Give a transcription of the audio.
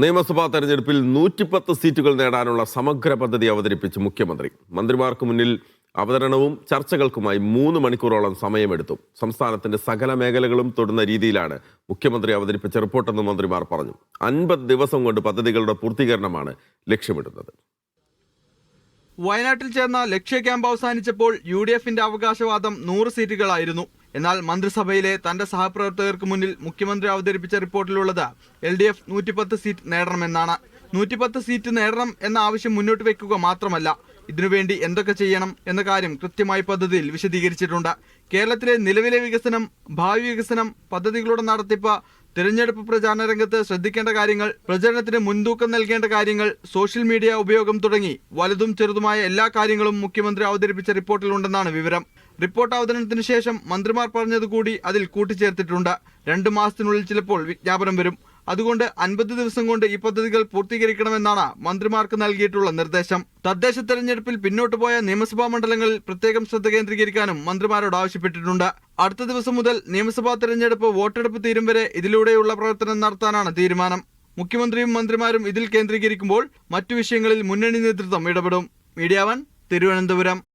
നിയമസഭാ തെരഞ്ഞെടുപ്പിൽ നൂറ്റിപ്പത്ത് സീറ്റുകൾ നേടാനുള്ള സമഗ്ര പദ്ധതി അവതരിപ്പിച്ച് മുഖ്യമന്ത്രി. മന്ത്രിമാർക്ക് മുന്നിൽ അവതരണവും ചർച്ചകൾക്കുമായി മൂന്ന് മണിക്കൂറോളം സമയമെടുത്തു. സംസ്ഥാനത്തിന്റെ സകല മേഖലകളും തൊടുന്ന രീതിയിലാണ് മുഖ്യമന്ത്രി അവതരിപ്പിച്ച റിപ്പോർട്ടെന്ന് മന്ത്രിമാർ പറഞ്ഞു. അൻപത് ദിവസം കൊണ്ട് പദ്ധതികളുടെ പൂർത്തീകരണമാണ് ലക്ഷ്യമിടുന്നത്. വയനാട്ടിൽ ചേർന്ന ലക്ഷ്യ ക്യാമ്പ് അവസാനിച്ചപ്പോൾ യു ഡി എഫിന്റെ അവകാശവാദം നൂറ് സീറ്റുകളായിരുന്നു. എന്നാൽ മന്ത്രിസഭയിലെ തന്റെ സഹപ്രവർത്തകർക്ക് മുന്നിൽ മുഖ്യമന്ത്രി അവതരിപ്പിച്ച റിപ്പോർട്ടിലുള്ളത് എൽ ഡി എഫ് നൂറ്റിപ്പത്ത് സീറ്റ് നേടണമെന്നാണ്. നൂറ്റിപ്പത്ത് സീറ്റ് നേടണം എന്ന ആവശ്യം മുന്നോട്ട് വെക്കുക മാത്രമല്ല ഇതിനുവേണ്ടി എന്തൊക്കെ ചെയ്യണം എന്ന കാര്യം കൃത്യമായി പദ്ധതിയിൽ വിശദീകരിച്ചിട്ടുണ്ട്. കേരളത്തിലെ നിലവിലെ വികസനം ഭാവി വികസനം പദ്ധതികളുടെ നടത്തിപ്പ് തിരഞ്ഞെടുപ്പ് പ്രചാരണ രംഗത്ത് ശ്രദ്ധിക്കേണ്ട കാര്യങ്ങൾ പ്രചരണത്തിന് മുൻതൂക്കം നൽകേണ്ട കാര്യങ്ങൾ സോഷ്യൽ മീഡിയ ഉപയോഗം തുടങ്ങി വലുതും ചെറുതുമായ എല്ലാ കാര്യങ്ങളും മുഖ്യമന്ത്രി അവതരിപ്പിച്ച റിപ്പോർട്ടിലുണ്ടെന്നാണ് വിവരം. റിപ്പോർട്ട് അവതരണത്തിന് ശേഷം മന്ത്രിമാർ പറഞ്ഞതുകൂടി അതിൽ കൂട്ടിച്ചേർത്തിട്ടുണ്ട്. രണ്ട് മാസത്തിനുള്ളിൽ ചിലപ്പോൾ വിജ്ഞാപനം വരും. അതുകൊണ്ട് അൻപത് ദിവസം കൊണ്ട് ഈ പദ്ധതികൾ പൂർത്തീകരിക്കണമെന്നാണ് മന്ത്രിമാർക്ക് നൽകിയിട്ടുള്ള നിർദ്ദേശം. തദ്ദേശ തെരഞ്ഞെടുപ്പിൽ പിന്നോട്ട് പോയ നിയമസഭാ മണ്ഡലങ്ങളിൽ പ്രത്യേകം ശ്രദ്ധ കേന്ദ്രീകരിക്കാനും മന്ത്രിമാരോട് ആവശ്യപ്പെട്ടിട്ടുണ്ട്. അടുത്ത ദിവസം മുതൽ നിയമസഭാ തെരഞ്ഞെടുപ്പ് വോട്ടെടുപ്പ് തീരും വരെ ഇതിലൂടെയുള്ള പ്രവർത്തനം നടത്താനാണ് തീരുമാനം. മുഖ്യമന്ത്രിയും മന്ത്രിമാരും ഇതിൽ കേന്ദ്രീകരിക്കുമ്പോൾ മറ്റു വിഷയങ്ങളിൽ മുന്നണി നേതൃത്വം ഇടപെടും. Media one Thiruvananthapuram.